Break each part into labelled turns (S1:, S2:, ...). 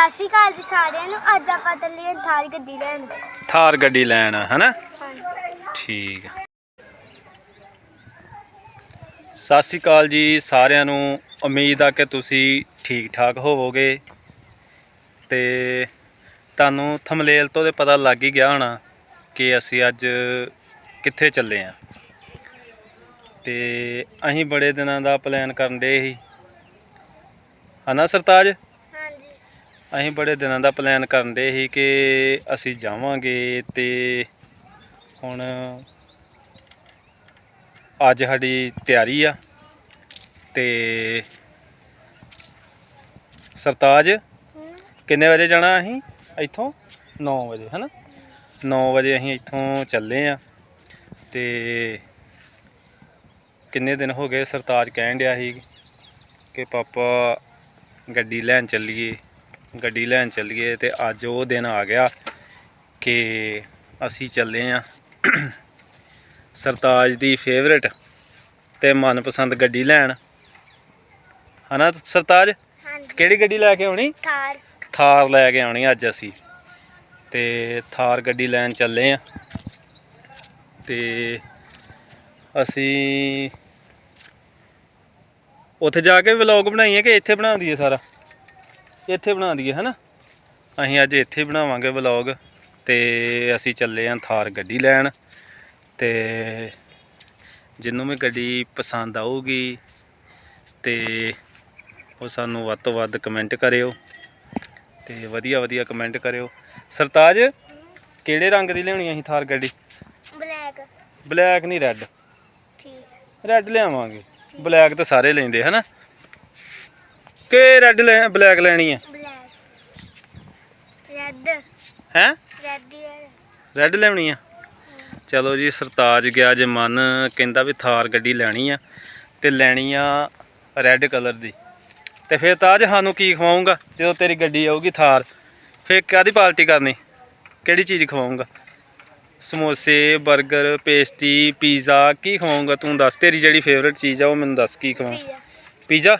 S1: ਸਤਿ ਸ਼੍ਰੀ ਅਕਾਲ ਜੀ ਸਾਰਿਆਂ ਨੂੰ। ਅੱਜ ਆਪਾਂ ਥਾਰ ਗੱਡੀ ਲੈਣ
S2: ਥਾਰ ਗੱਡੀ ਲੈਣ ਹਨਾ?
S1: ਹਾਂਜੀ।
S2: ਠੀਕ। ਸਤਿ ਸ਼੍ਰੀ ਅਕਾਲ ਜੀ ਸਾਰਿਆਂ ਨੂੰ। ਉਮੀਦ ਆ ਕਿ ਤੁਸੀਂ ਠੀਕ ਠਾਕ ਹੋਵੋਗੇ। ਤੇ ਤੁਹਾਨੂੰ ਥੰਬਨੇਲ ਤੋਂ ਤੇ ਪਤਾ ਲੱਗ ਹੀ ਗਿਆ ਹੋਣਾ ਕਿ ਅਸੀਂ ਅੱਜ ਕਿੱਥੇ ਚੱਲੇ ਆ। ਤੇ ਅਸੀਂ ਬੜੇ ਦਿਨਾਂ ਦਾ ਪਲਾਨ ਕਰਨ ਦੇ ਸੀ। ਹਨਾ ਸਰਤਾਜ? ਅਸੀਂ ਬੜੇ ਦਿਨਾਂ ਦਾ ਪਲਾਨ ਕਰਨ ਦੇ ਸੀ ਕਿ ਅਸੀਂ ਜਾਵਾਂਗੇ ਤੇ ਹੁਣ ਅੱਜ ਸਾਡੀ ਤਿਆਰੀ ਆ ਤੇ ਸਰਤਾਜ, ਕਿੰਨੇ ਵਜੇ ਜਾਣਾ ਅਸੀਂ? ਇੱਥੋਂ 9 ਵਜੇ, ਹਨਾ? 9 ਵਜੇ ਅਸੀਂ ਇੱਥੋਂ ਚੱਲੇ ਆ ਤੇ ਕਿੰਨੇ ਦਿਨ ਹੋ ਗਏ ਸਰਤਾਜ ਕਹਿਣ ਡਿਆ ਸੀ ਕਿ ਪਾਪਾ ਗੱਡੀ ਲੈਣ ਚੱਲੀਏ। ਗੱਡੀ ਲੈਣ ਚੱਲੀਏ ਤੇ ਅੱਜ ਉਹ ਦਿਨ ਆ ਗਿਆ ਕਿ ਅਸੀਂ ਚੱਲੇ ਆ ਸਰਤਾਜ ਦੀ ਫੇਵਰੇਟ ਤੇ ਮਨਪਸੰਦ ਗੱਡੀ ਲੈਣ। ਹਨਾ ਸਰਤਾਜ? ਕਿਹੜੀ ਗੱਡੀ ਲੈ ਕੇ ਆਉਣੀ?
S1: ਥਾਰ।
S2: ਥਾਰ ਲੈ ਕੇ ਆਉਣੀ ਅੱਜ ਅਸੀਂ। ਤੇ ਥਾਰ ਗੱਡੀ ਲੈਣ ਚੱਲੇ ਆ। ਤੇ ਅਸੀਂ ਉੱਥੇ ਜਾ ਕੇ ਵਲੌਗ ਬਣਾਈਏ ਕਿ ਇੱਥੇ ਬਣਾ ਦਈਏ ਸਾਰਾ? ਇੱਥੇ ਬਣਾ ਦਈਏ ਹਨਾ? ਅਸੀਂ ਅੱਜ ਇੱਥੇ ਬਣਾਵਾਂਗੇ ਵਲੌਗ ਤੇ ਅਸੀਂ ਚੱਲੇ ਆਂ ਥਾਰ ਗੱਡੀ ਲੈਣ ਤੇ ਜਿਹਨੂੰ ਵੀ ਗੱਡੀ ਪਸੰਦ ਆਊਗੀ ਤੇ ਉਹ ਸਾਨੂੰ ਵੱਧ ਤੋਂ ਵੱਧ ਕਮੈਂਟ ਕਰਿਓ ਤੇ ਵਧੀਆ ਵਧੀਆ ਕਮੈਂਟ ਕਰਿਓ। ਸਰਤਾਜ ਕਿਹੜੇ ਰੰਗ ਦੀ ਲਿਆਉਣੀ ਅਸੀਂ ਥਾਰ ਗੱਡੀ?
S1: ਬਲੈਕ।
S2: ਬਲੈਕ ਨਹੀਂ ਰੈੱਡ?
S1: ਠੀਕ।
S2: ਰੈੱਡ ਲਿਆਵਾਂਗੇ। ਬਲੈਕ ਤਾਂ ਸਾਰੇ ਲੈਂਦੇ ਹਨਾ? ਕਿ ਰੈੱਡ ਲੈ ਬਲੈਕ ਲੈਣੀ ਹੈ?
S1: ਬਲੈਕ ਰੈੱਡ
S2: ਹੈ।
S1: ਰੈੱਡ
S2: ਲੈਣੀ ਆ? ਚਲੋ ਜੀ ਸਰਤਾਜ ਗਿਆ ਜੇ ਮਨ ਕਹਿੰਦਾ ਵੀ ਥਾਰ ਗੱਡੀ ਲੈਣੀ ਆ ਤੇ ਲੈਣੀ ਆ ਰੈੱਡ ਕਲਰ ਦੀ। ਤੇ ਫਿਰ ਤਾਜ ਸਾਨੂੰ ਕੀ ਖਵਾਉਂਗਾ ਜਦੋਂ ਤੇਰੀ ਗੱਡੀ ਆਊਗੀ ਥਾਰ ਫਿਰ ਕਾਦੀ ਪਾਰਟੀ ਕਰਨੀ? ਕਿਹੜੀ ਚੀਜ਼ ਖਵਾਉਂਗਾ ਸਮੋਸੇ 버ਗਰ ਪੇਸਟੀ ਪੀਜ਼ਾ ਕੀ ਖਵਾਉਂਗਾ ਤੂੰ ਦੱਸ? ਤੇਰੀ ਜਿਹੜੀ ਫੇਵਰੇਟ ਚੀਜ਼ ਆ ਉਹ ਮੈਨੂੰ ਦੱਸ ਕੀ ਖਵਾਉਂ
S1: ਪੀਜ਼ਾ?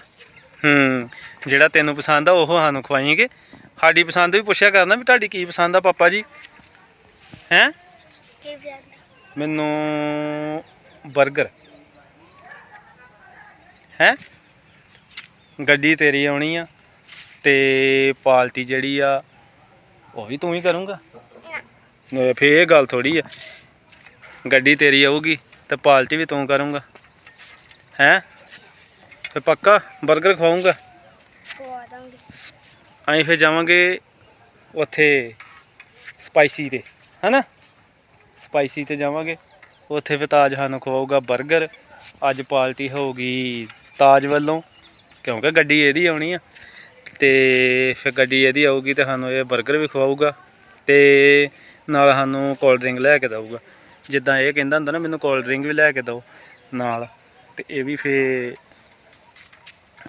S2: ਹੂੰ ਜਿਹੜਾ ਤੈਨੂੰ ਪਸੰਦ ਆ ਉਹ ਸਾਨੂੰ ਖਵਾਏਂਗੇ। ਸਾਡੀ ਪਸੰਦ ਵੀ ਪੁੱਛਿਆ ਕਰਨਾ ਵੀ ਤੁਹਾਡੀ ਕੀ ਪਸੰਦ ਆ ਪਾਪਾ ਜੀ। ਹੈਂ?
S1: ਕੀ
S2: ਮੈਨੂੰ 버ਗਰ ਹੈ? ਗੱਡੀ ਤੇਰੀ ਆਉਣੀ ਆ ਤੇ ਪਾਲਟੀ ਜਿਹੜੀ ਆ ਉਹ ਵੀ ਤੂੰ ਹੀ ਕਰੂੰਗਾ। ਫੇਰ ਇਹ ਗੱਲ ਥੋੜੀ ਆ। ਗੱਡੀ ਤੇਰੀ ਆਊਗੀ ਤੇ ਪਾਲਟੀ ਵੀ ਤੂੰ ਕਰੂੰਗਾ। ਹੈ? ਫਿਰ ਪੱਕਾ? 버ਗਰ ਖਵਾਉਂਗਾ
S1: ਖਵਾ ਦਾਂਗੇ
S2: ਅਸੀਂ ਫਿਰ ਜਾਵਾਂਗੇ ਉੱਥੇ ਸਪਾਈਸੀ ਤੇ ਹੈਨਾ? ਸਪਾਈਸੀ ਤੇ ਜਾਵਾਂਗੇ। ਉੱਥੇ ਫਿਰ ਤਾਜ ਸਾਨੂੰ ਖਵਾਊਗਾ 버ਗਰ ਅੱਜ ਪਾਰਟੀ ਹੋਊਗੀ ਤਾਜ ਵੱਲੋਂ ਕਿਉਂਕਿ ਗੱਡੀ ਇਹਦੀ ਆਉਣੀ ਆ। ਤੇ ਫਿਰ ਗੱਡੀ ਇਹਦੀ ਆਊਗੀ ਤੇ ਸਾਨੂੰ ਇਹ 버ਗਰ ਵੀ ਖਵਾਊਗਾ ਤੇ ਨਾਲ ਸਾਨੂੰ ਕੋਲਡ ਡਰਿੰਕ ਲੈ ਕੇ ਦੇਊਗਾ। ਜਿੱਦਾਂ ਇਹ ਕਹਿੰਦਾ ਹੁੰਦਾ ਨਾ ਮੈਨੂੰ ਕੋਲਡ ਡਰਿੰਕ ਵੀ ਲੈ ਕੇ ਦਿਓ ਨਾਲ। ਤੇ ਇਹ ਵੀ ਫੇ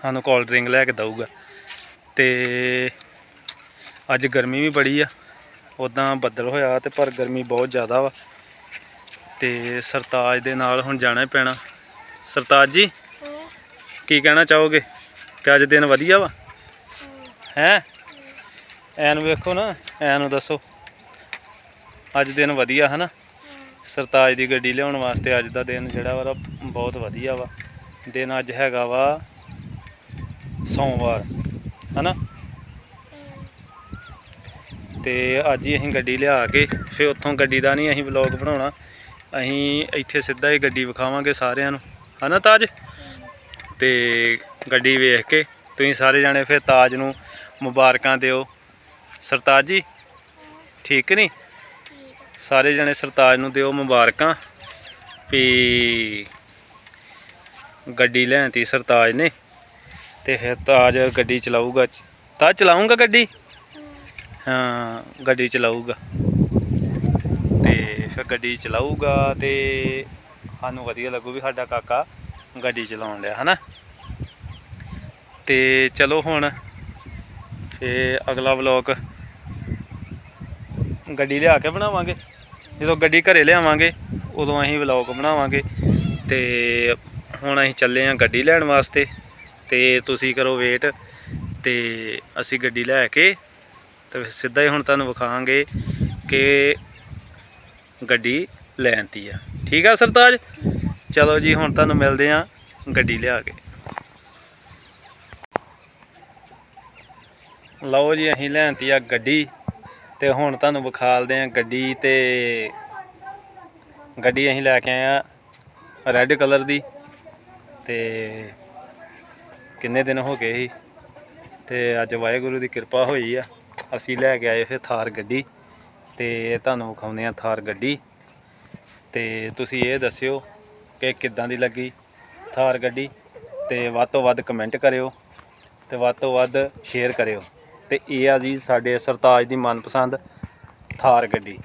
S2: ਸਾਨੂੰ ਕੋਲਡ ਡਰਿੰਕ ਲੈ ਕੇ ਦਊਗਾ। ਤੇ ਅੱਜ ਗਰਮੀ ਵੀ ਬੜੀ ਆ। ਉਦਾਂ ਬੱਦਲ ਹੋਇਆ ਤੇ ਪਰ ਗਰਮੀ ਬਹੁਤ ਜ਼ਿਆਦਾ ਵਾ। ਤੇ ਸਰਤਾਜ ਦੇ ਨਾਲ ਹੁਣ ਜਾਣਾ ਹੀ ਪੈਣਾ। ਸਰਤਾਜ ਜੀ ਕੀ ਕਹਿਣਾ ਚਾਹੋਗੇ? ਕਿ ਅੱਜ ਦਿਨ ਵਧੀਆ ਵਾ?
S1: ਹਮ,
S2: ਹੈ? ਐਨ ਵੇਖੋ ਨਾ ਐਨ ਨੂੰ ਦੱਸੋ। ਅੱਜ ਦਿਨ ਵਧੀਆ ਹੈ
S1: ਨਾ
S2: ਸਰਤਾਜ ਦੀ ਗੱਡੀ ਲਿਆਉਣ ਵਾਸਤੇ ਅੱਜ ਦਾ ਦਿਨ ਜਿਹੜਾ ਵਾ ਬਹੁਤ ਵਧੀਆ ਵਾ। ਦਿਨ ਅੱਜ ਹੈਗਾ ਵਾ ਸੋਮਵਾਰ ਹਨਾ?
S1: ਹਮ,
S2: ਤੇ ਅੱਜ ਹੀ ਅਸੀਂ ਗੱਡੀ ਲਿਆ ਕੇ ਫਿਰ ਉੱਥੋਂ ਗੱਡੀ ਦਾ ਨਹੀਂ ਅਸੀਂ ਵਲੌਗ ਬਣਾਉਣਾ। ਅਸੀਂ ਇੱਥੇ ਸਿੱਧਾ ਹੀ ਗੱਡੀ ਵਿਖਾਵਾਂਗੇ ਸਾਰਿਆਂ ਨੂੰ ਹਨਾ ਤਾਜ? ਤੇ ਗੱਡੀ ਵੇਖ ਕੇ ਤੁਸੀਂ ਸਾਰੇ ਜਾਣੇ ਫਿਰ ਤਾਜ ਨੂੰ ਮੁਬਾਰਕਾਂ ਦਿਓ। ਸਰਤਾਜ ਜੀ ਠੀਕ ਨਹੀਂ? ਸਾਰੇ ਜਣੇ ਸਰਤਾਜ ਨੂੰ ਦਿਓ ਮੁਬਾਰਕਾਂ ਵੀ ਗੱਡੀ ਲੈਣ ਤੀ ਸਰਤਾਜ ਨੇ। ਤੇ ਫਿਰ ਤਾਜ ਗੱਡੀ ਚਲਾਊਗਾ ਤਾਂ ਚਲਾਊਗਾ ਗੱਡੀ? ਹਾਂ, ਗੱਡੀ ਚਲਾਊਗਾ। ਤੇ ਫਿਰ ਗੱਡੀ ਚਲਾਊਗਾ ਤੇ ਸਾਨੂੰ ਵਧੀਆ ਲੱਗੂ ਵੀ ਸਾਡਾ ਕਾਕਾ ਗੱਡੀ ਚਲਾਉਣ ਲਿਆ ਹਨਾ? ਤੇ ਚਲੋ ਹੁਣ ਫੇ ਅਗਲਾ ਵਲੋਗ ਗੱਡੀ ਲਿਆ ਕੇ ਬਣਾਵਾਂਗੇ। ਜਦੋਂ ਗੱਡੀ ਘਰੇ ਲਿਆਵਾਂਗੇ, ਉਦੋਂ ਅਸੀਂ ਵਲੌਗ ਬਣਾਵਾਂਗੇ। ਤੇ ਹੁਣ ਅਸੀਂ ਚੱਲੇ ਆਂ ਗੱਡੀ ਲੈਣ ਵਾਸਤੇ। ਤੇ ਤੁਸੀਂ ਕਰੋ ਵੇਟ ਤੇ ਅਸੀਂ ਗੱਡੀ ਲੈ ਕੇ ਤੇ ਸਿੱਧਾ ਹੀ ਹੁਣ ਤੁਹਾਨੂੰ ਵਿਖਾਵਾਂਗੇ ਕਿ ਗੱਡੀ ਲੈਣਤੀ ਆ। ਠੀਕ ਆ ਸਰਤਾਜ? ਚਲੋ ਜੀ, ਹੁਣ ਤੁਹਾਨੂੰ ਮਿਲਦੇ ਆ ਗੱਡੀ ਲਿਆ ਕੇ। ਲਓ ਜੀ, ਅਸੀਂ ਲੈਣਤੀ ਆ ਗੱਡੀ ਤੇ ਹੁਣ ਤੁਹਾਨੂੰ ਵਿਖਾਲਦੇ ਆ ਗੱਡੀ ਤੇ ਗੱਡੀ ਅਸੀਂ ਲੈ ਕੇ ਆਏ ਆ ਰੈੱਡ ਕਲਰ ਦੀ ਤੇ ਕਿੰਨੇ ਦਿਨ ਹੋ ਗਏ ਸੀ ਤੇ ਅੱਜ ਵਾਹਿਗੁਰੂ ਦੀ ਕਿਰਪਾ ਹੋਈ ਆ। ਅਸੀਂ ਲੈ ਕੇ ਆਏ ਫਿਰ ਥਾਰ ਗੱਡੀ ਤੇ ਤੁਹਾਨੂੰ ਵਿਖਾਉਂਦੇ ਆ ਥਾਰ ਗੱਡੀ। ਤੇ ਤੁਸੀਂ ਇਹ ਦੱਸਿਓ ਕਿ ਕਿੱਦਾਂ ਦੀ ਲੱਗੀ ਥਾਰ ਗੱਡੀ ਤੇ ਵੱਧ ਤੋਂ ਵੱਧ ਕਮੈਂਟ ਕਰਿਓ ਤੇ ਵੱਧ ਤੋਂ ਵੱਧ ਸ਼ੇਅਰ ਕਰਿਓ। ਤੇ ਇਹ ਆ ਜੀ ਸਾਡੇ ਸਰਤਾਜ ਦੀ ਮਨਪਸੰਦ ਥਾਰ ਗੱਡੀ।